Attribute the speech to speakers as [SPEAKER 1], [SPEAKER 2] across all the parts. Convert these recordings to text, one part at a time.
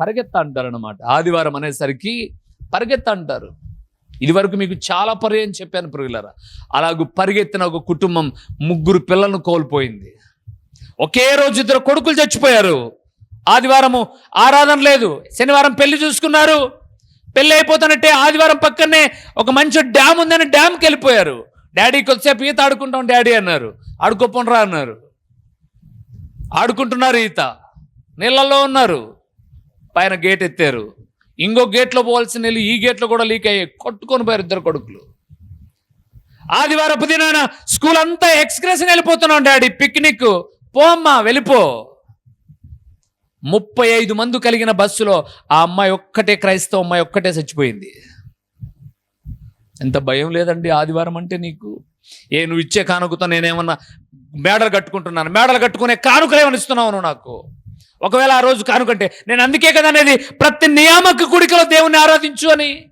[SPEAKER 1] పరిగెత్త అంటారు అనమాట ఆదివారం అనేసరికి పరిగెత్త అంటారు ఇదివరకు మీకు చాలా పర్యాయం చెప్పాను పురుగులరా అలాగూ పరిగెత్తిన ఒక కుటుంబం ముగ్గురు పిల్లలను కోల్పోయింది. ఒకే రోజు ఇద్దరు కొడుకులు చచ్చిపోయారు. ఆదివారము ఆరాధన లేదు. శనివారం పెళ్ళి చూసుకున్నారు. పెళ్ళి అయిపోతానంటే ఆదివారం పక్కనే ఒక మంచి డ్యామ్ ఉందని డ్యామ్కి వెళ్ళిపోయారు. డాడీకి వచ్చేపు ఈత ఆడుకుంటాం డాడీ అన్నారు. ఆడుకోపోనరా అన్నారు. ఆడుకుంటున్నారు ఈత. నీళ్ళల్లో ఉన్నారు. పైన గేట్ ఎత్తారు. ఇంకో గేట్లో పోవాల్సిన నీళ్ళు ఈ గేట్లో కూడా లీక్ అయ్యాయి. కొట్టుకొని పోయారు ఇద్దరు కొడుకులు. ఆదివారపు దినాన స్కూల్ అంతా ఎక్స్క్రెషన్ వెళ్ళిపోతున్నాం డాడీ. పిక్నిక్ పో అమ్మా వెళ్ళిపో. ముప్పై ఐదు మంది కలిగిన బస్సులో ఆ అమ్మాయి ఒక్కటే క్రైస్తవ అమ్మాయి ఒక్కటే చచ్చిపోయింది. ఎంత భయం లేదండి ఆదివారం అంటే నీకు? ఏ నువ్వు ఇచ్చే కానుకతో నేనేమన్నా మేడలు కట్టుకుంటున్నాను. మేడలు కట్టుకునే కానుకలు ఏమని ఇస్తున్నావు నువ్వు నాకు? ఒకవేళ ఆ రోజు కానుకంటే నేను అందుకే కదా అనేది ప్రతి నియామక కుడికలో దేవుణ్ణి ఆరాధించు అని.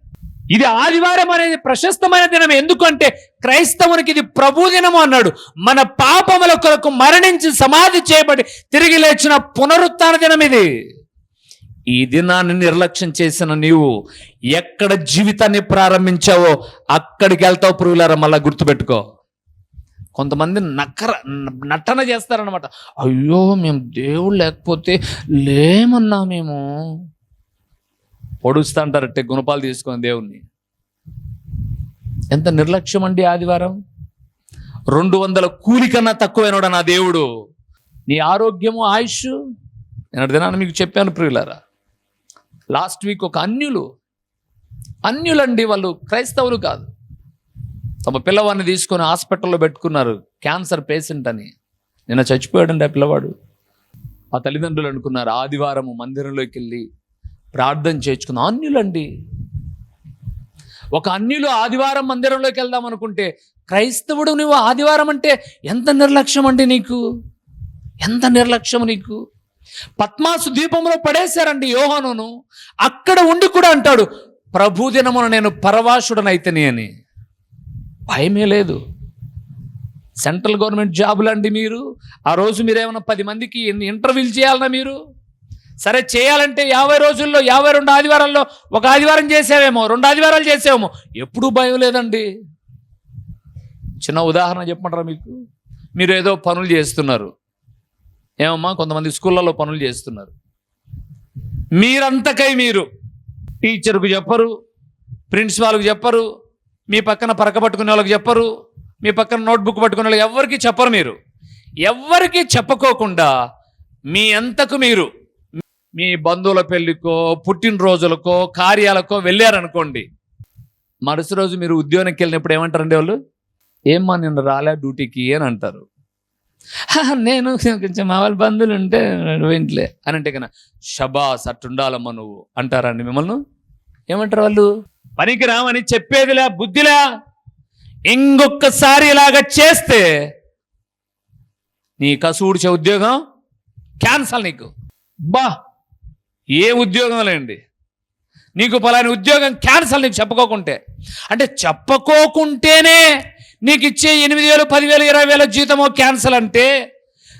[SPEAKER 1] ఇది ఆదివారం అనేది ప్రశస్తమైన దినం. ఎందుకంటే క్రైస్తవునికి ఇది ప్రభు దినము అన్నాడు. మన పాపముల కొరకు మరణించి సమాధి చేయబడి తిరిగి లేచిన పునరుత్న దినం ఇది. ఈ దినాన్ని నిర్లక్ష్యం చేసిన నీవు ఎక్కడ జీవితాన్ని ప్రారంభించావో అక్కడికి వెళ్తావు పురుగులారా మళ్ళా గుర్తుపెట్టుకో. కొంతమంది నక్కర నటన చేస్తారనమాట అయ్యో మేము దేవుడు లేకపోతే లేమన్నా మేము. పొడుస్తా అంటారట్టే గుణపాలు తీసుకొని దేవుణ్ణి. ఎంత నిర్లక్ష్యం అండి ఆదివారం? రెండు వందల కూలి కన్నా తక్కువైనడా నా దేవుడు. నీ ఆరోగ్యము ఆయుష్? నేను దినాన్ని మీకు చెప్పాను ప్రియులారా. లాస్ట్ వీక్ ఒక అన్యులు అన్యులండి వాళ్ళు క్రైస్తవులు కాదు. తమ పిల్లవాడిని తీసుకొని హాస్పిటల్లో పెట్టుకున్నారు. క్యాన్సర్ పేషెంట్ అని. నిన్న చచ్చిపోయాడండి ఆ పిల్లవాడు. ఆ తల్లిదండ్రులు అనుకున్నారు ఆదివారం మందిరంలోకి వెళ్ళి ప్రార్థన చేయించుకున్న అన్యులండి. ఒక అన్యులు ఆదివారం మందిరంలోకి వెళ్దాం అనుకుంటే క్రైస్తవుడు నువ్వు ఆదివారం అంటే ఎంత నిర్లక్ష్యం అండి నీకు? ఎంత నిర్లక్ష్యం నీకు? పద్మాసు దీపంలో పడేశారండి యోహానును. అక్కడ ఉండి కూడా అంటాడు ప్రభుదినమున నేను పరవాసుడనైతని అని. భయమే లేదు. సెంట్రల్ గవర్నమెంట్ జాబులండి మీరు. ఆ రోజు మీరేమైనా పది మందికి ఎన్ని ఇంటర్వ్యూలు చేయాలన్నా మీరు? సరే చేయాలంటే యాభై రోజుల్లో యాభై రెండు ఆదివారాల్లో ఒక ఆదివారం చేసావేమో రెండు ఆదివారాలు చేసావేమో. ఎప్పుడూ భయం లేదండి. చిన్న ఉదాహరణ చెప్పమంటారా మీకు? మీరు ఏదో పనులు చేస్తున్నారు. ఏమమ్మా కొంతమంది స్కూళ్ళలో పనులు చేస్తున్నారు. మీరంతకై మీరు టీచర్కు చెప్పరు ప్రిన్సిపాల్కి చెప్పరు మీ పక్కన పరక పట్టుకునే వాళ్ళకి చెప్పరు మీ పక్కన నోట్బుక్ పట్టుకునే వాళ్ళకి ఎవరికి చెప్పరు మీరు. ఎవ్వరికి చెప్పుకోకుండా మీ అంతకు మీరు మీ బంధువుల పెళ్ళికో పుట్టినరోజులకో కార్యాలకో వెళ్ళారనుకోండి మరుసటి రోజు మీరు ఉద్యోగానికి వెళ్ళినప్పుడు ఏమంటారండి వాళ్ళు? ఏమ్మా నిన్న రాలే డ్యూటీకి అని అంటారు. నేను కొంచెం మా వాళ్ళ బంధువులు ఉంటే ఇంట్లే అని అంటే కన్నా షబాస్ అట్టుండాలమ్మా నువ్వు అంటారండి మిమ్మల్ని? ఏమంటారు వాళ్ళు? పనికి రామని బుద్ధిలా? ఇంకొకసారి ఇలాగ చేస్తే నీ కసూడిచే ఉద్యోగం క్యాన్సల్ నీకు. బా ఏ ఉద్యోగం లేండి. నీకు పలాని ఉద్యోగం క్యాన్సల్ నీకు చెప్పుకోకుంటే. అంటే చెప్పుకోకుంటేనే నీకు ఇచ్చే ఎనిమిది వేలు పదివేలు ఇరవై వేల జీతమో క్యాన్సల్ అంటే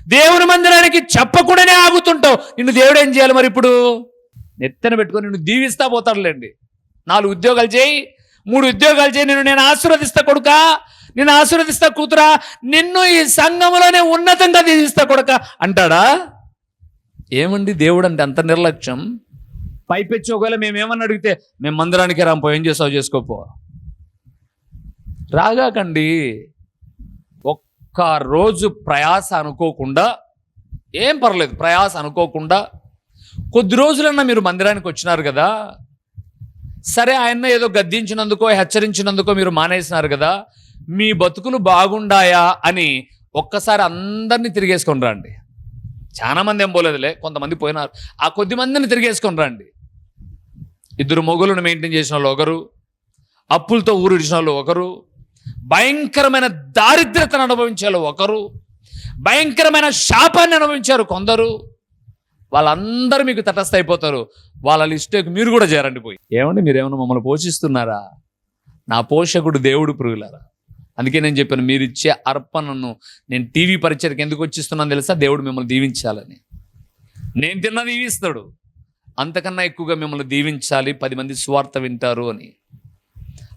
[SPEAKER 1] దేవుని మందిరానికి చెప్పకుండానే ఆగుతుంటావు. నిన్ను దేవుడు ఏం చేయాలి మరి ఇప్పుడు? నెత్తన పెట్టుకొని నిన్ను దీవిస్తా పోతాడులేండి. నాలుగు ఉద్యోగాలు చేయి. మూడు ఉద్యోగాలు చేయి. నేను నేను ఆశీర్వదిస్తా కొడుక. నేను ఆశీర్వదిస్తా కూతురా. నిన్ను ఈ సంఘంలోనే ఉన్నతంగా తీసిస్తా కొడుక. అంటాడా? ఏమండి దేవుడు అంటే అంత నిర్లక్ష్యం? పైపెచ్చి ఒకవేళ మేము అడిగితే మేము మందిరానికి రాంపో ఏం చేసావు చేసుకోపో. రాగాకండి ఒక్క రోజు ప్రయాస అనుకోకుండా ఏం పర్లేదు ప్రయాస అనుకోకుండా కొద్ది రోజులన్నా మీరు మందిరానికి వచ్చినారు కదా సరే ఆయన ఏదో గద్దించినందుకో హెచ్చరించినందుకో మీరు మానేసినారు కదా మీ బతుకులు బాగుండాయా అని ఒక్కసారి అందరినీ తిరిగేసుకొని రండి. చాలామంది ఏం పోలేదులే కొంతమంది పోయినారు. ఆ కొద్ది మందిని తిరిగేసుకొని రండి. ఇద్దరు మొగులను మెయింటైన్ చేసిన వాళ్ళు ఒకరు అప్పులతో ఊరిడిచిన వాళ్ళు ఒకరు భయంకరమైన దారిద్రతను అనుభవించే వాళ్ళు ఒకరు భయంకరమైన శాపాన్ని అనుభవించారు కొందరు వాళ్ళందరూ మీకు తటస్థ అయిపోతారు. వాళ్ళ లిస్టుకి మీరు కూడా చేరండి పోయి. ఏమండి ఏమైనా మమ్మల్ని పోషిస్తున్నారా? నా పోషకుడు దేవుడు పురుగులారా అందుకే నేను చెప్పాను మీరు ఇచ్చే అర్పణను నేను టీవీ పరిచయకి ఎందుకు వచ్చిస్తున్నాను తెలుసా? దేవుడు మిమ్మల్ని దీవించాలని. నేను తిన్న దీవిస్తాడు అంతకన్నా ఎక్కువగా మిమ్మల్ని దీవించాలి పది మంది స్వార్థ వింటారు అని.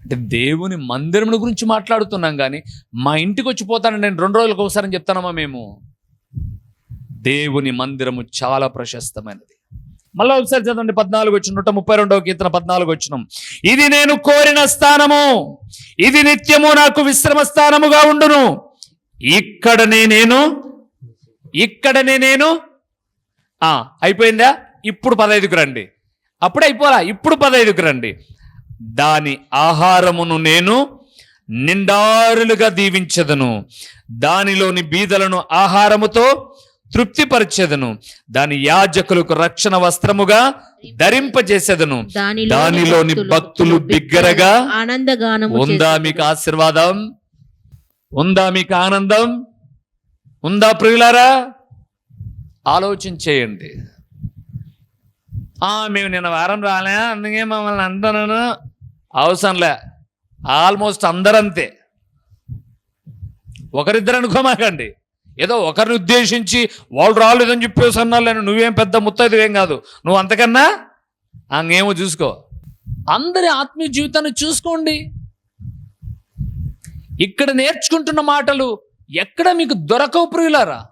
[SPEAKER 1] అంటే దేవుని మందిరముల గురించి మాట్లాడుతున్నాం కానీ మా ఇంటికి వచ్చి పోతాను నేను రెండు రోజులకు ఒకసారి చెప్తానమ్మా మేము. దేవుని మందిరము చాలా ప్రశస్తమైనది. మళ్ళీ ఒకసారి చదవండి పద్నాలుగు వచ్చిన నూట ముప్పై రెండవ కీర్తన పద్నాలుగు వచ్చిన. ఇది నేను కోరిన స్థానము ఇది నిత్యము నాకు విశ్రమ స్థానముగా ఉండును. ఇక్కడనే నేను ఇక్కడనే నేను ఆ అయిపోయిందా? ఇప్పుడు పదైదుకు రండి. అప్పుడు అయిపోరా ఇప్పుడు పదైదుకు రండి. దాని ఆహారమును నేను నిండారులుగా దీవించదను. దానిలోని బీదలను ఆహారముతో తృప్తిపరచెదను. దాని యాజకులకు రక్షణ వస్త్రముగా ధరింపజేసేదను. దానిలోని భక్తులు బిగ్గరగా ఉందా మీకు ఆశీర్వాదం? ఉందా మీకు ఆనందం? ఉందా ప్రియులారా? ఆలోచన చేయండి ఆ మేము నిన్న వారం రాలే అందుకే మమ్మల్ని అంటున్నాను అవసరంలే. ఆల్మోస్ట్ అందరంతే. ఒకరిద్దరు అనుకోమాకండి. ఏదో ఒకరిని ఉద్దేశించి వాళ్ళు రాలేదని చెప్పేసి అన్నారు నువ్వేం పెద్ద ముత్తైదు కాదు. నువ్వు అంతకన్నా అంగేమో చూసుకో. అందరి ఆత్మీయ జీవితాన్ని చూసుకోండి. ఇక్కడ నేర్చుకుంటున్న మాటలు ఎక్కడ మీకు దొరకవు ప్రియులారా?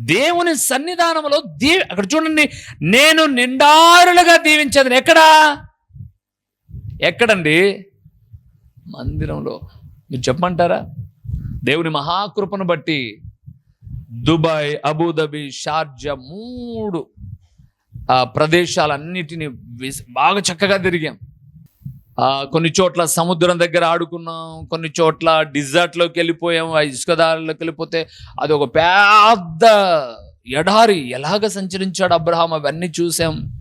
[SPEAKER 1] దేవుని సన్నిధానంలో దీ అక్కడ చూడండి నేను నిండారులుగా దీవించేది ఎక్కడా? ఎక్కడండి? మందిరంలో. మీరు చెప్పమంటారా? దేవుని మహాకృపను బట్టి దుబాయ్ అబుదాబి షార్జా మూడు ప్రదేశాలన్నిటిని విస్- బాగా చక్కగా తిరిగాం. కొన్ని చోట్ల సముద్రం దగ్గర ఆడుకున్నాం కొన్ని చోట్ల డిజర్ట్లోకి వెళ్ళిపోయాం ఆ ఇసుక దారిలోకి వెళ్ళిపోతే అది ఒక పెద్ద ఎడారి ఎలాగ సంచరించాడు అబ్రహాం అవన్నీ చూసాం.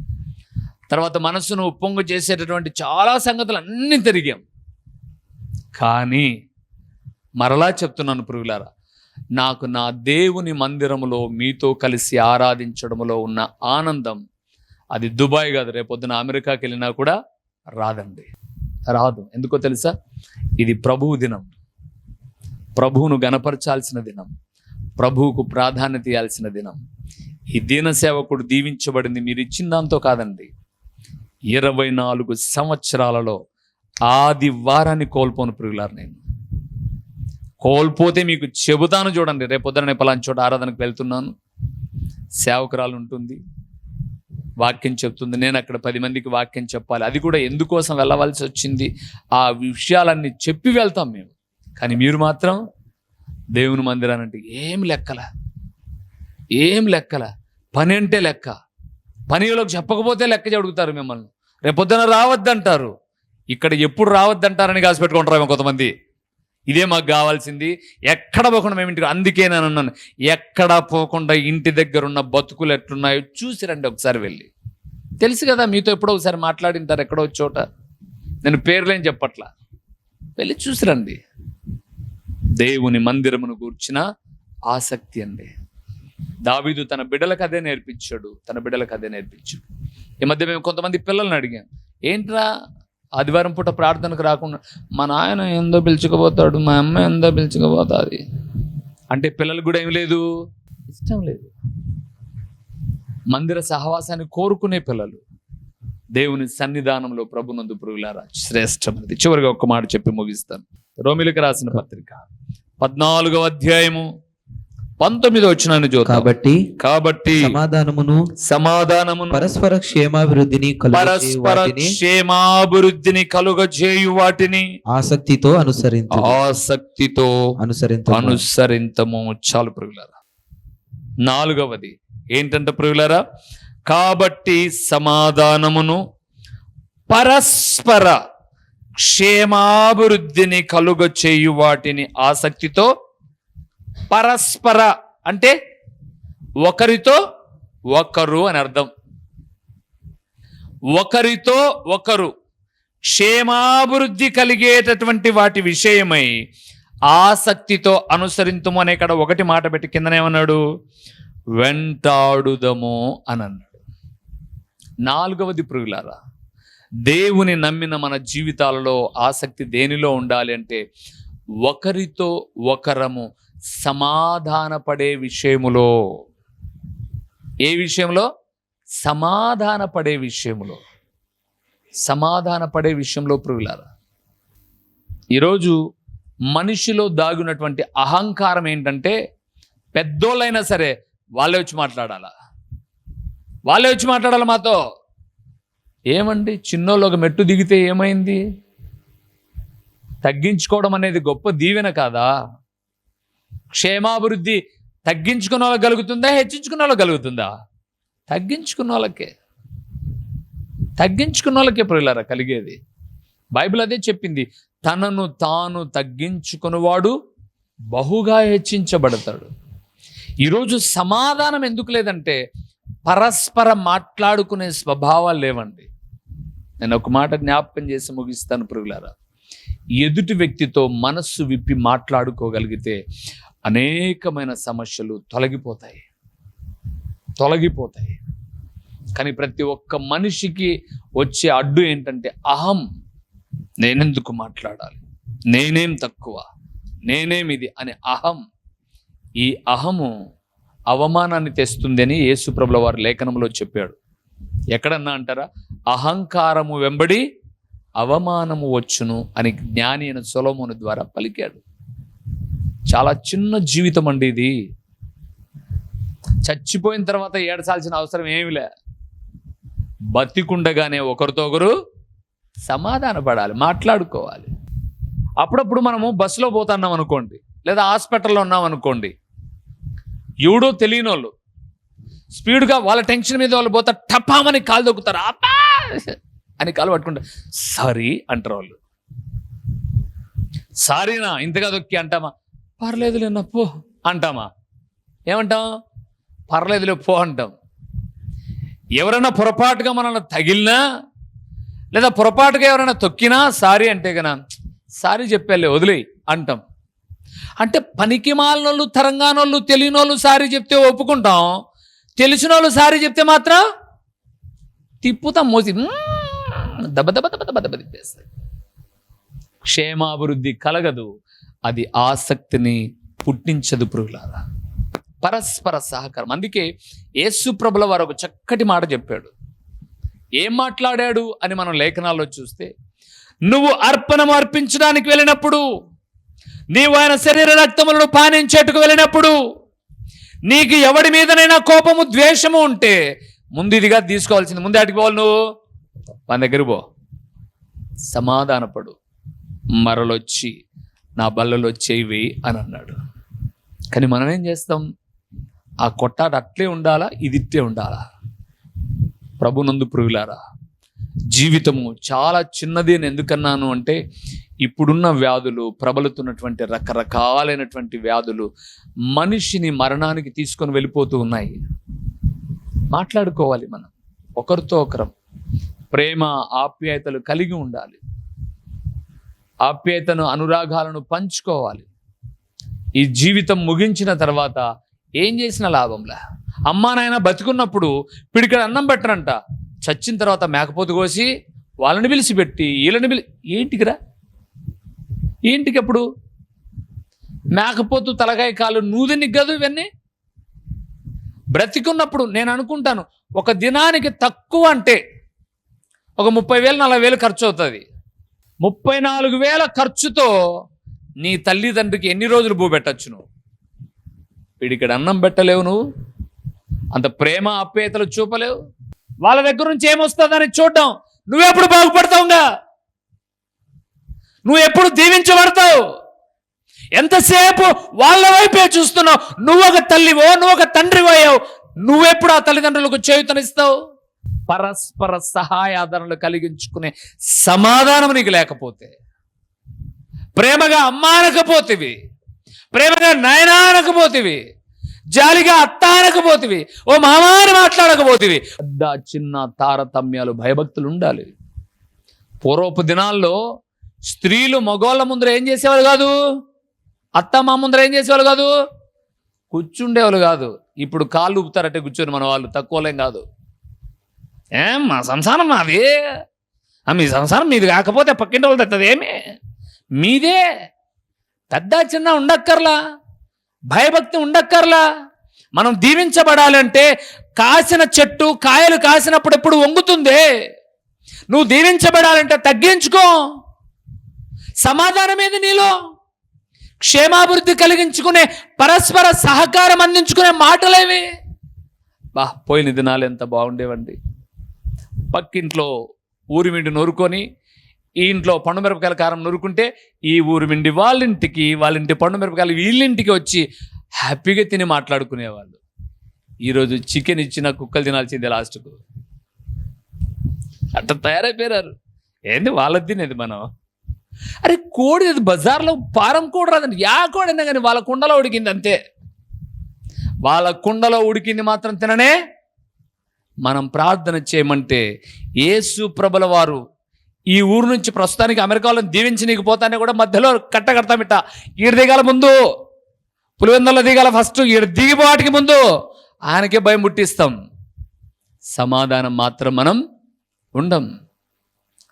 [SPEAKER 1] తర్వాత మనసును ఉప్పొంగు చేసేటటువంటి చాలా సంగతులు అన్నీ తిరిగాం. కానీ మరలా చెప్తున్నాను పురుగులారా నాకు నా దేవుని మందిరములో మీతో కలిసి ఆరాధించడములో ఉన్న ఆనందం అది దుబాయ్ కాదు రేపొద్దున అమెరికాకి వెళ్ళినా కూడా రాదండి. రాదు. ఎందుకో తెలుసా? ఇది ప్రభువు దినం. ప్రభువును గనపరచాల్సిన దినం. ప్రభువుకు ప్రాధాన్యత ఇవ్వాల్సిన దినం. ఈ దీన సేవకుడు దీవించబడింది మీరు ఇచ్చిన దాంతో కాదండి. ఇరవై నాలుగు సంవత్సరాలలో ఆదివారాన్ని కోల్పోను పురుగులారు నేను. కోల్పోతే మీకు చెబుతాను చూడండి. రేపొద్దున నేను పలానా చోట ఆరాధనకు వెళ్తున్నాను. సేవకురాలు ఉంటుంది. వాక్యం చెప్తుంది. నేను అక్కడ పది మందికి వాక్యం చెప్పాలి. అది కూడా ఎందుకోసం వెళ్ళవలసి వచ్చింది? ఆ విషయాలన్నీ చెప్పి వెళ్తాం మేము. కానీ మీరు మాత్రం దేవుని మందిరానంటే ఏం లెక్కల? ఏం లెక్కల? పని అంటే లెక్క. పనిలోకి చెప్పకపోతే లెక్క చెడుగుతారు మిమ్మల్ని. రేపొద్దున రావద్దంటారు. ఇక్కడ ఎప్పుడు రావద్దంటారని కాసి పెట్టుకుంటారు కొంతమంది. ఇదే మాకు కావాల్సింది. ఎక్కడ పోకుండా మేము ఇంటికి అందుకే నేను అన్నాను. ఎక్కడ పోకుండా ఇంటి దగ్గర ఉన్న బతుకులు ఎట్లున్నాయో చూసి రండి ఒకసారి వెళ్ళి. తెలుసు కదా మీతో ఎప్పుడో ఒకసారి మాట్లాడింటారు ఎక్కడో చోట. నేను పేర్లేం చెప్పట్లా. వెళ్ళి చూసిరండి దేవుని మందిరమును గూర్చిన ఆసక్తి అండి. దావీదు తన బిడ్డలకు అదే నేర్పించాడు తన బిడ్డలకు అదే నేర్పించాడు. ఈ మధ్య మేము కొంతమంది పిల్లల్ని అడిగాం. ఏంట్రా ఆదివారం పూట ప్రార్థనకు రాకుండా మా నాయన ఎందో పిలుచుకుపోతాడు మా అమ్మ ఎందో పిలుచుకుపోతుంది. అంటే పిల్లలకు కూడా ఏం లేదు? ఇష్టం లేదు. మందిర సహవాసాన్ని కోరుకునే పిల్లలు దేవుని సన్నిధానంలో ప్రభునందు పురుగులారా శ్రేష్టమైనది. చివరిగా ఒక్క మాట చెప్పి ముగిస్తాను. రోమిలకు రాసిన పత్రిక పద్నాలుగవ అధ్యాయము పంతొమ్మిది వచ్చిన చూద్దాం.
[SPEAKER 2] కాబట్టి
[SPEAKER 1] కాబట్టి
[SPEAKER 2] సమాధానమును
[SPEAKER 1] సమాధానమును
[SPEAKER 2] పరస్పర క్షేమాభివృద్ధిని
[SPEAKER 1] పరస్పర క్షేమాభివృద్ధిని కలుగజేయు వాటిని
[SPEAKER 2] ఆసక్తితో అనుసరించు
[SPEAKER 1] ఆసక్తితో
[SPEAKER 2] అనుసరించు
[SPEAKER 1] అనుసరింతము. చాలు ప్రియులారా. నాలుగవది ఏంటంటే ప్రియులారా? కాబట్టి సమాధానమును పరస్పర క్షేమాభివృద్ధిని కలుగ చేయు వాటిని ఆసక్తితో పరస్పర అంటే ఒకరితో ఒకరు అని అర్థం. ఒకరితో ఒకరు క్షేమాభివృద్ధి కలిగేటటువంటి వాటి విషయమై ఆసక్తితో అనుసరించము అనే ఇక్కడ ఒకటి మాట పెట్టి కిందనేమన్నాడు వెంటాడుదము అని అన్నాడు. నాలుగవది పురుగులారా దేవుని నమ్మిన మన జీవితాలలో ఆసక్తి దేనిలో ఉండాలి అంటే ఒకరితో ఒకరము సమాధానపడే విషయములో. ఏ విషయంలో? సమాధానపడే విషయములో. విషయంలో విషయంలో ప్రియులారా ఈరోజు మనిషిలో దాగినటువంటి అహంకారం ఏంటంటే పెద్దోళ్ళైనా సరే వాళ్ళే వచ్చి మాట్లాడాలా. వాళ్ళే వచ్చి మాట్లాడాలి మాతో. ఏమండి? చిన్నోళ్ళు ఒక మెట్టు దిగితే ఏమైంది? తగ్గించుకోవడం అనేది గొప్ప దీవెన కాదా? క్షేమాభివృద్ధి తగ్గించుకున్న వాళ్ళకి కలుగుతుందా హెచ్చించుకున్న వాళ్ళకి కలుగుతుందా? తగ్గించుకున్న వాళ్ళకే. తగ్గించుకున్న వాళ్ళకే ప్రియులారా కలిగేది. బైబిల్ అదే చెప్పింది తనను తాను తగ్గించుకున్నవాడు బహుగా హెచ్చించబడతాడు. ఈరోజు సమాధానం ఎందుకు లేదంటే పరస్పర మాట్లాడుకునే స్వభావాలు లేవండి. నేను ఒక మాట జ్ఞాపకం చేసి ముగిస్తాను పురుగులారా ఎదుటి వ్యక్తితో మనస్సు విప్పి మాట్లాడుకోగలిగితే అనేకమైన సమస్యలు తొలగిపోతాయి. తొలగిపోతాయి. కానీ ప్రతి ఒక్క మనిషికి వచ్చే అడ్డు ఏంటంటే అహం. నేనెందుకు మాట్లాడాలి? నేనేం తక్కువ? నేనేం ఇది అనే అహం. ఈ అహము అవమానాన్ని తెస్తుందని యేసుప్రభుల వారి లేఖనంలో చెప్పాడు. ఎక్కడన్నా అంటారా? అహంకారము వెంబడి అవమానము వచ్చును అని జ్ఞాని అయిన సొలోమోను ద్వారా పలికాడు. చాలా చిన్న జీవితం అండి ఇది. చచ్చిపోయిన తర్వాత ఏడసాల్సిన అవసరం ఏమి లే బతికుండగానే ఒకరితో ఒకరు సమాధాన పడాలి మాట్లాడుకోవాలి. అప్పుడప్పుడు మనము బస్సులో పోతున్నాం అనుకోండి లేదా హాస్పిటల్లో ఉన్నాం అనుకోండి ఎవడో తెలియని వాళ్ళు స్పీడ్గా వాళ్ళ టెన్షన్ మీద వాళ్ళు పోతా టపామని కాలు దొక్కుతారు. అబ్బా! అని కాలు పట్టుకుంటారు సారీ అంటారు వాళ్ళు. సారీనా ఇంతగా దొక్కి అంటామా? పర్లేదులే పో. అంటామా? ఏమంటాం? పర్లేదులే పో అంటాం. ఎవరైనా పొరపాటుగా మనల్ని తగిలినా లేదా పొరపాటుగా ఎవరైనా తొక్కినా సారీ అంటే కదా సారీ చెప్పాలే వదిలే అంటాం. అంటే పనికి మాలినోళ్ళు తెలంగాణోళ్ళు తెలియనోళ్ళు సారీ చెప్తే ఒప్పుకుంటాం. తెలిసిన వాళ్ళు సారీ చెప్తే మాత్రం తిప్పుతాం మోసి దెబ్బ దెబ్బ దెబ్బ దెబ్బ దెబ్బ తిప్పేస్తారు క్షేమాభివృద్ధి కలగదు. అది ఆసక్తిని పుట్టించదు పురుగులారా పరస్పర సహకారం. అందుకే యేసుప్రభుల వారు ఒక చక్కటి మాట చెప్పాడు. ఏం మాట్లాడాడు అని మనం లేఖనాల్లో చూస్తే నువ్వు అర్పణం అర్పించడానికి వెళ్ళినప్పుడు నీవు ఆయన శరీర రక్తములను పానించేట్టుకు వెళ్ళినప్పుడు నీకు ఎవడి మీదనైనా కోపము ద్వేషము ఉంటే ముందు ఇదిగా తీసుకోవాల్సింది. ముందు అటుకు పోవాలి నువ్వు? మన దగ్గర పో. సమాధానపడు. మరలొచ్చి నా బల్లలో చేయి అని అన్నాడు. కానీ మనం ఏం చేస్తాం? ఆ కొట్టాడు అట్లే ఉండాలా? ఇది ఇట్టే ఉండాలా? ప్రభునందు పురుగులారా జీవితము చాలా చిన్నది అని ఎందుకన్నాను అంటే ఇప్పుడున్న వ్యాధులు ప్రబలుతున్నటువంటి రకరకాలైనటువంటి వ్యాధులు మనిషిని మరణానికి తీసుకొని వెళ్ళిపోతూ ఉన్నాయి. మాట్లాడుకోవాలి మనం. ఒకరితో ఒకరం ప్రేమ ఆప్యాయతలు కలిగి ఉండాలి. ఆప్యాయతను అనురాగాలను పంచుకోవాలి. ఈ జీవితం ముగించిన తర్వాత ఏం చేసిన లాభంలా? అమ్మా నాయన బతుకున్నప్పుడు పిడికడ అన్నం పెట్టరంట. చచ్చిన తర్వాత మేకపోతు కోసి వాళ్ళని పిలిచి పెట్టి వీళ్ళని పిలి ఏంటికిరా? ఏంటికి అప్పుడు మేకపోతు తలకాయ కాలు నూదినికి కాదు ఇవన్నీ? బ్రతికున్నప్పుడు నేను అనుకుంటాను ఒక దినానికి తక్కువ అంటే ఒక ముప్పై వేలు నలభై వేలు ఖర్చు అవుతుంది. ముప్పై నాలుగు వేల ఖర్చుతో నీ తల్లిదండ్రికి ఎన్ని రోజులు భూపెట్టచ్చు నువ్వు? వీడిక్కడ అన్నం పెట్టలేవు నువ్వు. అంత ప్రేమ అప్పేతలు చూపలేవు. వాళ్ళ దగ్గర నుంచి ఏమొస్తుందని చూడడం. నువ్వెప్పుడు బాగుపడతావుగా? నువ్వు ఎప్పుడు దీవించబడతావు? ఎంతసేపు వాళ్ళ వైపే చూస్తున్నావు? నువ్వు ఒక తల్లివో నువ్వు ఒక తండ్రివో అయ్యావు. నువ్వెప్పుడు ఆ తల్లిదండ్రులకు చేయుతనిస్తావు? పరస్పర సహాయాదరణలు కలిగించుకునే సమాధానం నీకు లేకపోతే ప్రేమగా అమ్మా అనకపోతేవి ప్రేమగా నాయనా అనకపోతేవి జాలిగా అత్త అనకపోతేవి ఓ మామాని మాట్లాడకపోతేవి. పెద్ద చిన్న తారతమ్యాలు భయభక్తులు ఉండాలి. పూర్వపు దినాల్లో స్త్రీలు మగోళ్ళ ముందర ఏం చేసేవాళ్ళు కాదు? అత్త మా ముందర ఏం చేసేవాళ్ళు కాదు? కూర్చుండేవాళ్ళు కాదు. ఇప్పుడు కాళ్ళు ఊపుతారంటే కూర్చొని మన వాళ్ళు తక్కువలేం కాదు. ఏం మా సంసారం మాది. మీ సంసారం మీది కాకపోతే పక్కింటి వాళ్ళు తట్టదు మీదే. పెద్ద చిన్న ఉండక్కర్లా. భయభక్తి ఉండక్కర్లా. మనం దీవించబడాలంటే కాసిన చెట్టు కాయలు కాసినప్పుడు ఎప్పుడు వంగుతుందే? నువ్వు దీవించబడాలంటే తగ్గించుకో. సమాధానం ఏది నీలో? క్షేమాభివృద్ధి కలిగించుకునే పరస్పర సహకారం అందించుకునే మాటలేవి. బా పోయిన దినాలు ఎంత బాగుండేవండి. పక్కింట్లో ఊరి మిండి నూరుకొని ఈ ఇంట్లో పండు మిరపకాయల కారం నూరుకుంటే ఈ ఊరి మిండి వాళ్ళ ఇంటికి వాళ్ళ ఇంటి పండు మిరపకాయలు వీళ్ళింటికి వచ్చి హ్యాపీగా తిని మాట్లాడుకునేవాళ్ళు. ఈరోజు చికెన్ ఇచ్చిన కుక్కలు తినాల్సిందే లాస్ట్కు. అట్లా తయారైపోయారు ఏంది వాళ్ళది తినేది మనం? అరే కోడి అది బజార్లో పారం కూడా రాదండి. యా కోడైనా కానీ వాళ్ళ కుండలో ఉడికింది అంతే. వాళ్ళ కుండలో ఉడికింది మాత్రం తిననే మనం ప్రార్థన చేయమంటే యేసు ప్రభుల వారు ఈ ఊరు నుంచి ప్రస్తుతానికి అమెరికాలో దీవించి నీకు పోతానే కూడా మధ్యలో కట్ట కడతామిట ఈడ దిగాల ముందు పులివెందల్లో దిగాల ఫస్ట్ ఈడ దిగిపోవాటికి ముందు ఆయనకే భయం పుట్టిస్తాం. సమాధానం మాత్రం మనం ఉండం.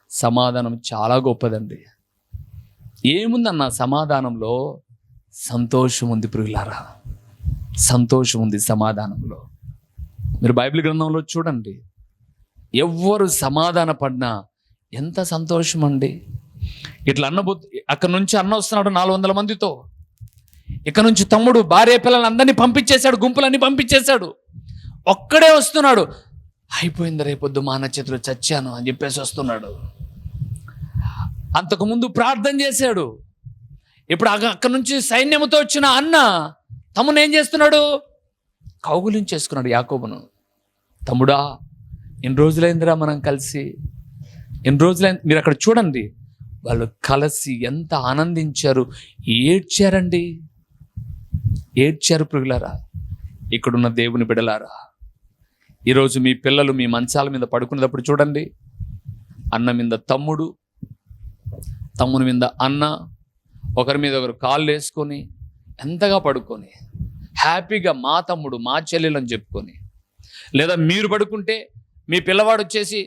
[SPEAKER 1] సమాధానం చాలా గొప్పదండి. ఏముందన్న సమాధానంలో సంతోషం ఉంది ప్రియులారా? సంతోషం ఉంది సమాధానంలో. మీరు బైబిల్ గ్రంథంలో చూడండి. ఎవ్వరు సమాధాన పడినా ఎంత సంతోషం అండి. ఇట్లా అన్నబో అక్కడ నుంచి అన్న వస్తున్నాడు నాలుగు వందల మందితో. ఇక్కడ నుంచి తమ్ముడు భార్య పిల్లలు అందరినీ పంపించేశాడు గుంపులన్నీ పంపించేశాడు. ఒక్కడే వస్తున్నాడు. అయిపోయింది రేపొద్దు మా అన్న చేతిలో చచ్చాను అని చెప్పేసి వస్తున్నాడు. అంతకుముందు ప్రార్థన చేశాడు. ఇప్పుడు అక్కడ అక్కడి నుంచి సైన్యముతో వచ్చిన అన్న తమ్ముని ఏం చేస్తున్నాడు? కౌగులించేసుకున్నాడు యాకోబును. తమ్ముడా ఎన్ని రోజులైందిరా మనం కలిసి? ఎన్ని రోజులైంది మీరు అక్కడ చూడండి వాళ్ళు కలిసి ఎంత ఆనందించారు. ఏడ్చారండి. ఏడ్చారు ప్రియులారా ఇక్కడున్న దేవుని బిడలారా. ఈరోజు మీ పిల్లలు మీ మంచాల మీద పడుకునేటప్పుడు చూడండి అన్న మీద తమ్ముడు తమ్ముని మీద అన్న ఒకరి మీద ఒకరు కాళ్ళు వేసుకొని ఎంతగా పడుకొని హ్యాపీగా మా తమ్ముడు మా చెల్లెలు అని చెప్పుకొని. లేదా మీరు పడుకుంటే మీ పిల్లవాడు వచ్చేసి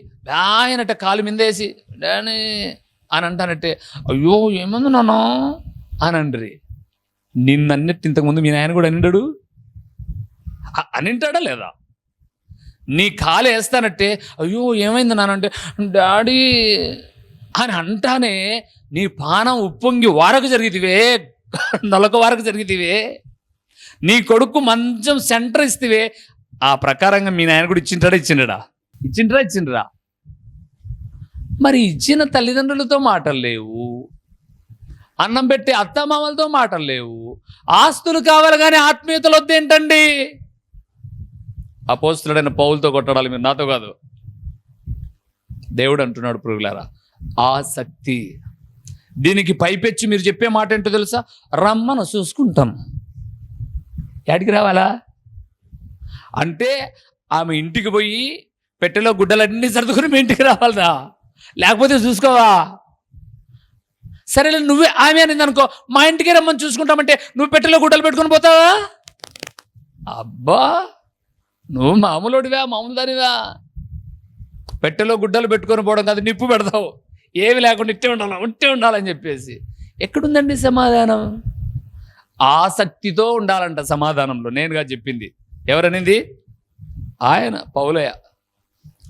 [SPEAKER 1] ఆయనట కాలు మిందేసి డానీ అని అంటానంటే అయ్యో ఏమంది నాన్న అని అండ్రి. నిన్నన్నిటి ఇంతకుముందు మీ నాయన కూడా అనిండాడు? అనింటాడా లేదా? నీ కాలు వేస్తానంటే అయ్యో ఏమైంది నానంటే డాడీ అని అంటానే నీ పానం ఉప్పొంగి వారకు జరిగితివే నలక వారకు జరిగితివే నీ కొడుకు మంచం సెంటర్ ఇస్తే ఆ ప్రకారంగా మీ నాయన కూడా ఇచ్చింటాడా ఇచ్చిండడా? ఇచ్చిండ్రా ఇచ్చిండ్రా. మరి ఇచ్చిన తల్లిదండ్రులతో మాటలు లేవు. అన్నం పెట్టే అత్తమామలతో మాటలు లేవు. ఆస్తులు కావాలి కానీ ఆత్మీయతలు వద్దేంటండి అపోస్తుడైన పౌలతో కొట్టడాలి మీరు నాతో కాదు. దేవుడు అంటున్నాడు పురుగులారా ఆసక్తి దీనికి పైపెచ్చి మీరు చెప్పే మాట ఏంటో తెలుసా? రమ్మను చూసుకుంటాం. ఎక్కడికి రావాలా? అంటే ఆమె ఇంటికి పోయి పెట్టెలో గుడ్డలన్నీ సర్దుకుని మీ ఇంటికి రావాలరా. లేకపోతే చూసుకోవా? సరేలే నువ్వే ఆమె అనింది అనుకో మా ఇంటికి రమ్మని చూసుకుంటామంటే నువ్వు పెట్టెలో గుడ్డలు పెట్టుకొని పోతావా? అబ్బా నువ్వు మామూలుడివా మామూలు దానివా పెట్టెలో గుడ్డలు పెట్టుకొని పోవడం కాదు నిప్పు పెడతావు. ఏమి లేకుండా ఇట్టే ఉండాలి ఉంటే ఉండాలని చెప్పేసి. ఎక్కడుందండి సమాధానం? ఆసక్తితో ఉండాలంట సమాధానంలో. నేనుగా చెప్పింది. ఎవరనింది? ఆయన పౌలయ్య.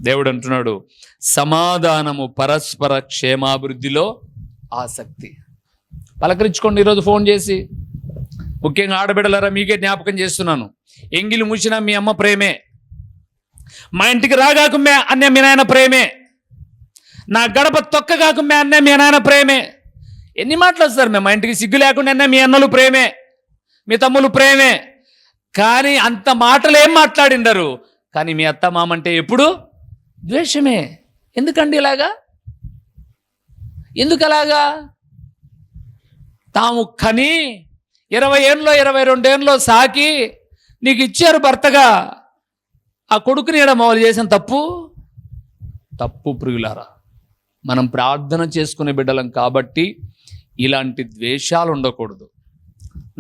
[SPEAKER 1] దేవుడు అంటున్నాడు సమాధానము పరస్పర క్షేమాభివృద్ధిలో ఆసక్తి. పలకరించుకోండి ఈరోజు ఫోన్ చేసి. ముఖ్యంగా ఆడబిడలరా మీకే జ్ఞాపకం చేస్తున్నాను. ఎంగిలి మూసిన మీ అమ్మ ప్రేమే. మా ఇంటికి రాగాకుమ్మే అన్నే మీ నాయన ప్రేమే. నా గడప తొక్కగాకుమ్మే అన్నే మీ నాయన ప్రేమే. ఎన్ని మాటలు వస్తారు మేము? మా ఇంటికి సిగ్గు లేకుండా అన్నే మీ అన్నలు ప్రేమే. మీ తమ్ములు ప్రేమే. కానీ అంత మాటలు ఏం మాట్లాడిండరు. కానీ మీ అత్త మామంటే ఎప్పుడు? ద్వేషమే. ఎందుకండి ఇలాగా? ఎందుకు అలాగా తాము కని ఇరవై ఏళ్ళలో ఇరవై రెండేళ్ళలో సాకి నీకు ఇచ్చారు భర్తగా. ఆ కొడుకుని ఈడ మొదలు చేసిన తప్పు? తప్పు ప్రియులారా. మనం ప్రార్థన చేసుకునే బిడ్డలం కాబట్టి ఇలాంటి ద్వేషాలు ఉండకూడదు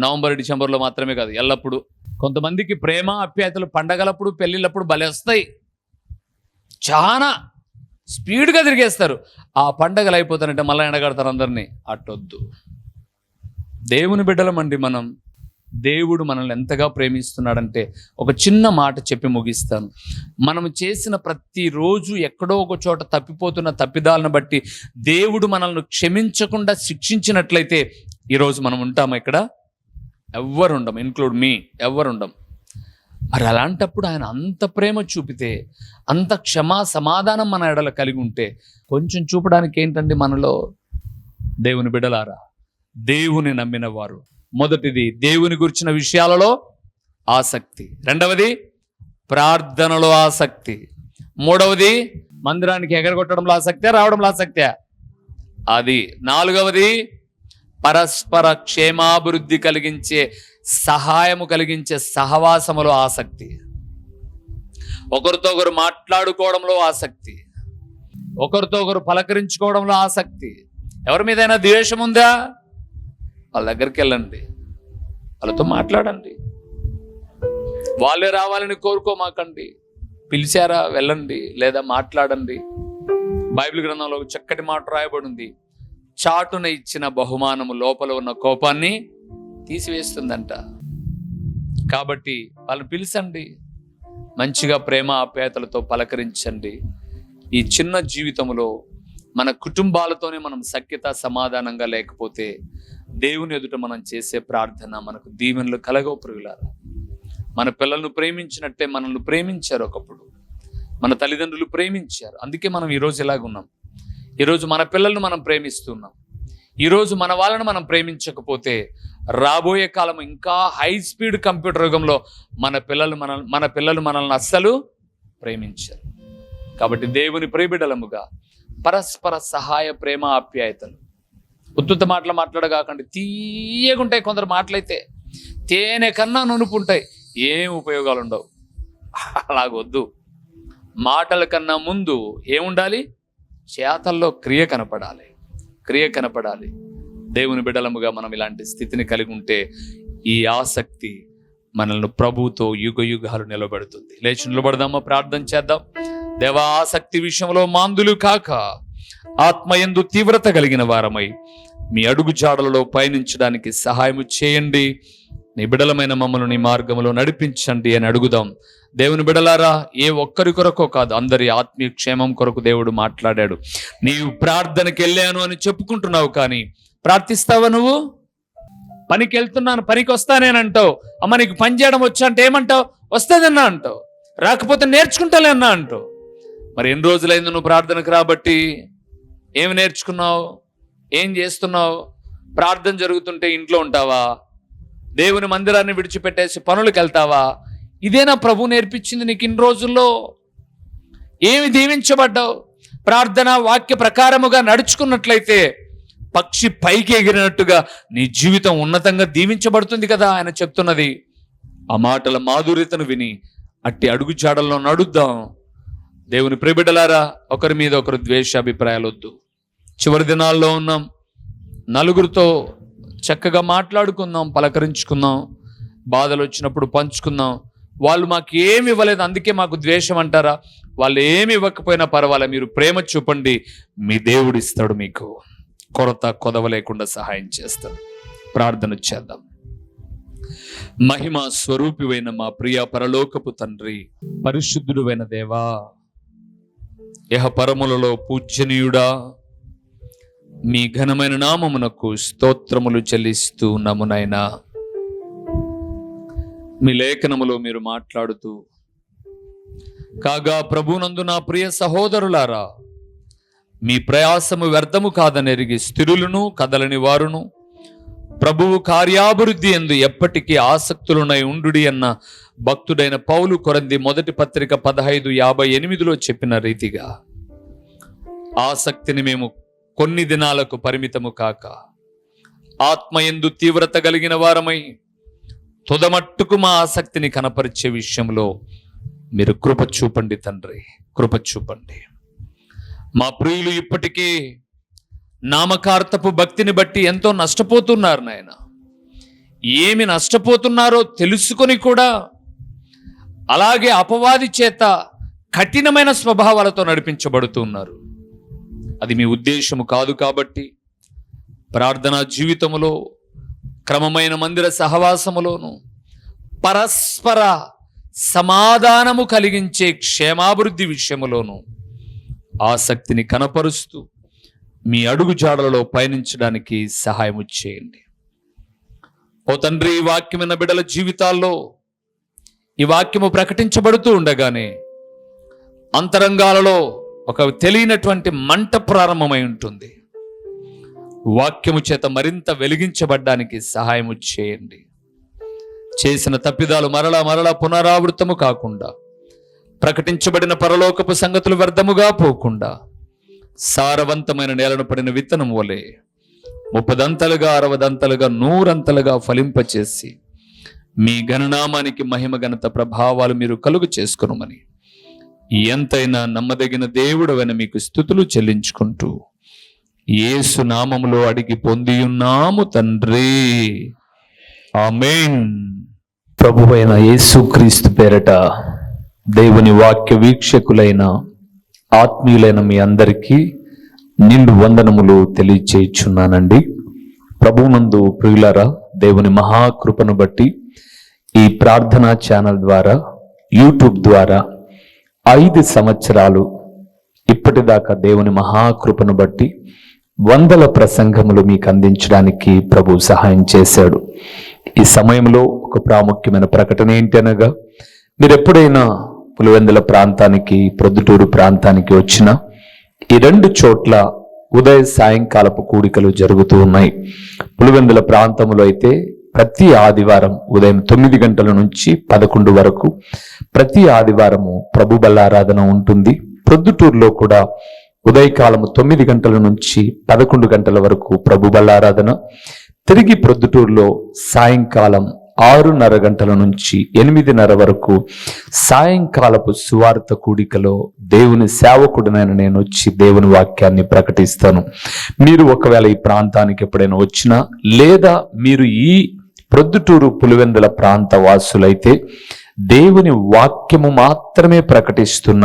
[SPEAKER 1] నవంబర్ డిసెంబర్లో మాత్రమే కాదు ఎల్లప్పుడూ. కొంతమందికి ప్రేమ అప్యాయతలు పండగలప్పుడు పెళ్ళిళ్ళప్పుడు బలేస్తాయి చాలా స్పీడ్గా తిరిగేస్తారు. ఆ పండగలు అయిపోతానంటే మళ్ళీ ఎండగడతారు అందరినీ. అట్టొద్దు. దేవుని బిడ్డలమండి మనం. దేవుడు మనల్ని ఎంతగా ప్రేమిస్తున్నాడంటే ఒక చిన్న మాట చెప్పి ముగిస్తాను. మనం చేసిన ప్రతిరోజు ఎక్కడో ఒక చోట తప్పిపోతున్న తప్పిదాలను బట్టి దేవుడు మనల్ని క్షమించకుండా శిక్షించినట్లయితే ఈరోజు మనం ఉంటాము ఇక్కడ? ఎవ్వరు ఉండం ఇన్క్లూడ్ మీ ఎవ్వరు ఉండం మరి అలాంటప్పుడు ఆయన అంత ప్రేమ చూపితే అంత క్షమా సమాధానం మన ఎడల కలిగి ఉంటే కొంచెం చూపడానికి ఏంటండి మనలో? దేవుని బిడలారా దేవుని నమ్మిన వారు మొదటిది దేవుని గురించిన విషయాలలో ఆసక్తి. రెండవది ప్రార్థనలో ఆసక్తి. మూడవది మందిరానికి ఎగరగొట్టడంలో ఆసక్తి రావడంలో ఆసక్తి? అది. నాలుగవది పరస్పర క్షేమాభివృద్ధి కలిగించే సహాయము కలిగించే సహవాసములో ఆసక్తి. ఒకరితో ఒకరు మాట్లాడుకోవడంలో ఆసక్తి. ఒకరితో ఒకరు పలకరించుకోవడంలో ఆసక్తి. ఎవరి మీదైనా ద్వేషం ఉందా? వాళ్ళ దగ్గరికి వెళ్ళండి. వాళ్ళతో మాట్లాడండి. వాళ్ళే రావాలని కోరుకోమాకండి. పిలిచారా వెళ్ళండి లేదా మాట్లాడండి. బైబిల్ గ్రంథంలో చక్కటి మాట రాయబడింది. చాటున ఇచ్చిన బహుమానము లోపల ఉన్న కోపాన్ని తీసివేస్తుందంట. కాబట్టి వాళ్ళని పిలిచండి. మంచిగా ప్రేమ ఆప్యాయతలతో పలకరించండి. ఈ చిన్న జీవితంలో మన కుటుంబాలతోనే మనం సఖ్యత సమాధానంగా లేకపోతే దేవుని ఎదుట మనం చేసే ప్రార్థన మనకు దీవెనలు కలగవు ప్రియులారా. మన పిల్లలను ప్రేమించినట్టే మనల్ని ప్రేమించారు ఒకప్పుడు. మన తల్లిదండ్రులు ప్రేమించారు. అందుకే మనం ఈరోజు ఇలాగున్నాం. ఈరోజు మన పిల్లలను మనం ప్రేమిస్తున్నాం. ఈరోజు మన వాళ్ళను మనం ప్రేమించకపోతే రాబోయే కాలం ఇంకా హై స్పీడ్ కంప్యూటర్ యుగంలో మన పిల్లలు మన మన పిల్లలు మనల్ని అస్సలు ప్రేమించారు. కాబట్టి దేవుని ప్రేమిడలముగా పరస్పర సహాయ ప్రేమ ఆప్యాయతలు. ఉత్తుత మాటలు మాట్లాడగాకండి తీయగుంటాయి కొందరు మాటలైతే. తేనె కన్నా నునుపు ఉంటాయి ఏం ఉపయోగాలు ఉండవు అలాగొద్దు. మాటల కన్నా ముందు ఏముండాలి? చేతల్లో క్రియ కనపడాలి. క్రియ కనపడాలి. దేవుని బిడలముగా మనం ఇలాంటి స్థితిని కలిగి ఉంటే ఈ ఆసక్తి మనల్ని ప్రభుతో యుగ యుగాలు నిలబెడుతుంది. లేచి నిలబడదామా? ప్రార్థన చేద్దాం. దేవ ఆసక్తి విషయంలో మాందులు కాక ఆత్మయందు తీవ్రత కలిగిన వారమై మీ అడుగు జాడలలో పయనించడానికి సహాయము చేయండి. నీ బిడలమైన మమ్మల్ని నీ మార్గంలో నడిపించండి అని అడుగుదాం. దేవుని బిడలారా ఏ ఒక్కరి కొరకో కాదు అందరి ఆత్మీయ క్షేమం కొరకు దేవుడు మాట్లాడాడు. నీవు ప్రార్థనకి వెళ్ళాను అని చెప్పుకుంటున్నావు కానీ ప్రార్థిస్తావా నువ్వు? పనికి వెళ్తున్నాను పనికి వస్తానేనంటావు అమ్మ నీకు పని చేయడం వచ్చా అంటే ఏమంటావు? వస్తుందన్నా అంటావు. రాకపోతే నేర్చుకుంటాలే అన్నా అంటావు. మరి ఎన్ని రోజులైంది నువ్వు ప్రార్థనకు రాబట్టి? ఏమి నేర్చుకున్నావు? ఏం చేస్తున్నావు? ప్రార్థన జరుగుతుంటే ఇంట్లో ఉంటావా? దేవుని మందిరాన్ని విడిచిపెట్టేసి పనులకు వెళ్తావా ఇదేనా ప్రభు నేర్పించింది నీకు ఇన్ని రోజుల్లో? ఏమి దీవించబడ్డావు? ప్రార్థన వాక్య ప్రకారముగా నడుచుకున్నట్లయితే పక్షి పైకి ఎగిరినట్టుగా నీ జీవితం ఉన్నతంగా దీవించబడుతుంది కదా ఆయన చెప్తున్నది. ఆ మాటల మాధుర్యతను విని అట్టి అడుగు జాడల్లో నడుద్దాం. దేవుని ప్రిబిడలారా ఒకరి మీద ఒకరు ద్వేష అభిప్రాయాలు వద్దు చివరి దినాల్లో ఉన్నాం. నలుగురితో చక్కగా మాట్లాడుకుందాం పలకరించుకుందాం. బాధలు వచ్చినప్పుడు పంచుకుందాం. వాళ్ళు మాకు ఏమి ఇవ్వలేదు అందుకే మాకు ద్వేషం అంటారా? వాళ్ళు ఏమి ఇవ్వకపోయినా పర్వాలే మీరు ప్రేమ చూపండి మీ దేవుడు ఇస్తాడు మీకు. కొరత కొదవ లేకుండా సహాయం చేస్తాడు. ప్రార్థన చేద్దాం. మహిమ స్వరూపివైన మా ప్రియ పరలోకపు తండ్రి పరిశుద్ధుడువైన దేవా యహ పరములలో పూజనీయుడా మీ ఘనమైన నామమునకు స్తోత్రములు చెల్లిస్తూ నమునైనా మీ లేఖనములో మీరు మాట్లాడుతూ కాగా ప్రభునందు నా ప్రియ సహోదరులారా మీ ప్రయాసము వ్యర్థము కాదనెరిగి స్థిరులను కదలని వారును ప్రభువు కార్యాభివృద్ధి ఎందు ఎప్పటికీ ఆసక్తులునై ఉండుడి అన్న భక్తుడైన పౌలు కొరంది మొదటి పత్రిక పదహైదు యాభై ఎనిమిదిలో చెప్పిన రీతిగా ఆసక్తిని మేము కొన్ని దినాలకు పరిమితము కాక ఆత్మ ఎందు తీవ్రత కలిగిన వారమై తుదమట్టుకు మా ఆసక్తిని కనపరిచే విషయంలో మీరు కృప చూపండి తండ్రి కృప చూపండి. మా ప్రియులు ఇప్పటికీ నామకార్థపు భక్తిని బట్టి ఎంతో నష్టపోతున్నారు నాయన. ఏమి నష్టపోతున్నారో తెలుసుకొని కూడా అలాగే అపవాది చేత కఠినమైన స్వభావాలతో నడిపించబడుతున్నారు. అది మీ ఉద్దేశము కాదు కాబట్టి ప్రార్థనా జీవితములో క్రమమైన మందిర సహవాసములోను పరస్పర సమాధానము కలిగించే క్షేమాభివృద్ధి విషయములోను ఆసక్తిని కనపరుస్తూ మీ అడుగు జాడలలో పయనించడానికి సహాయము చేయండి. ఓ తండ్రి ఈ వాక్యమైన బిడల జీవితాల్లో ఈ వాక్యము ప్రకటించబడుతూ ఉండగానే అంతరంగాలలో ఒక తెలియనటువంటి మంట ప్రారంభమై ఉంటుంది. వాక్యము చేత మరింత వెలిగించబడ్డానికి సహాయము చేయండి. చేసిన తప్పిదాలు మరలా మరలా పునరావృతము కాకుండా ప్రకటించబడిన పరలోకపు సంగతులు వ్యర్థముగా పోకుండా సారవంతమైన నేలను పడిన విత్తనం వలె ముప్పదంతలుగా అరవదంతలుగా నూరంతలుగా ఫలింపచేసి మీ గణనామానికి మహిమ ఘనత ప్రభావాలు మీరు కలుగు చేసుకునమని ఎంతైనా నమ్మదగిన దేవుడవని మీకు స్థుతులు చెల్లించుకుంటూ ఏసు నామములో అడిగి పొందియున్నాము తండ్రి. ఆమేన్. ప్రభువైన యేసుక్రీస్తు పేరట దేవుని వాక్య వీక్షకులైన ఆత్మీయులైన మీ అందరికీ నిండు వందనములు తెలియచేయుచున్నానండి. ప్రభువునందు ప్రియులరా దేవుని మహాకృపను బట్టి ఈ ప్రార్థనా ఛానల్ ద్వారా యూట్యూబ్ ద్వారా ఐదు సంవత్సరాలు ఇప్పటిదాకా దేవుని మహాకృపను బట్టి వందల ప్రసంగములు మీకు అందించడానికి ప్రభు సహాయం చేశాడు. ఈ సమయంలో ఒక ప్రాముఖ్యమైన ప్రకటన ఏంటి అనగా మీరు ఎప్పుడైనా పులివెందుల ప్రాంతానికి ప్రొద్దుటూరు ప్రాంతానికి వచ్చినా ఈ రెండు చోట్ల ఉదయ సాయంకాలపు కూడికలు జరుగుతూ ఉన్నాయి. పులివెందుల ప్రాంతంలో అయితే ప్రతి ఆదివారం ఉదయం తొమ్మిది గంటల నుంచి పదకొండు వరకు ప్రతి ఆదివారము ప్రభు బలారాధన ఉంటుంది. ప్రొద్దుటూరులో కూడా ఉదయకాలము తొమ్మిది గంటల నుంచి పదకొండు గంటల వరకు ప్రభు బల్లారాధన తిరిగి ప్రొద్దుటూరులో సాయంకాలం ఆరున్నర గంటల నుంచి ఎనిమిదిన్నర వరకు సాయంకాలపు సువార్త కూడికలో దేవుని సేవకుడినైనా నేను వచ్చి దేవుని వాక్యాన్ని ప్రకటిస్తాను. మీరు ఒకవేళ ఈ ప్రాంతానికి ఎప్పుడైనా వచ్చినా లేదా మీరు ఈ ప్రొద్దుటూరు పులివెందుల ప్రాంత వాసులైతే దేవుని వాక్యము మాత్రమే ప్రకటిస్తున్న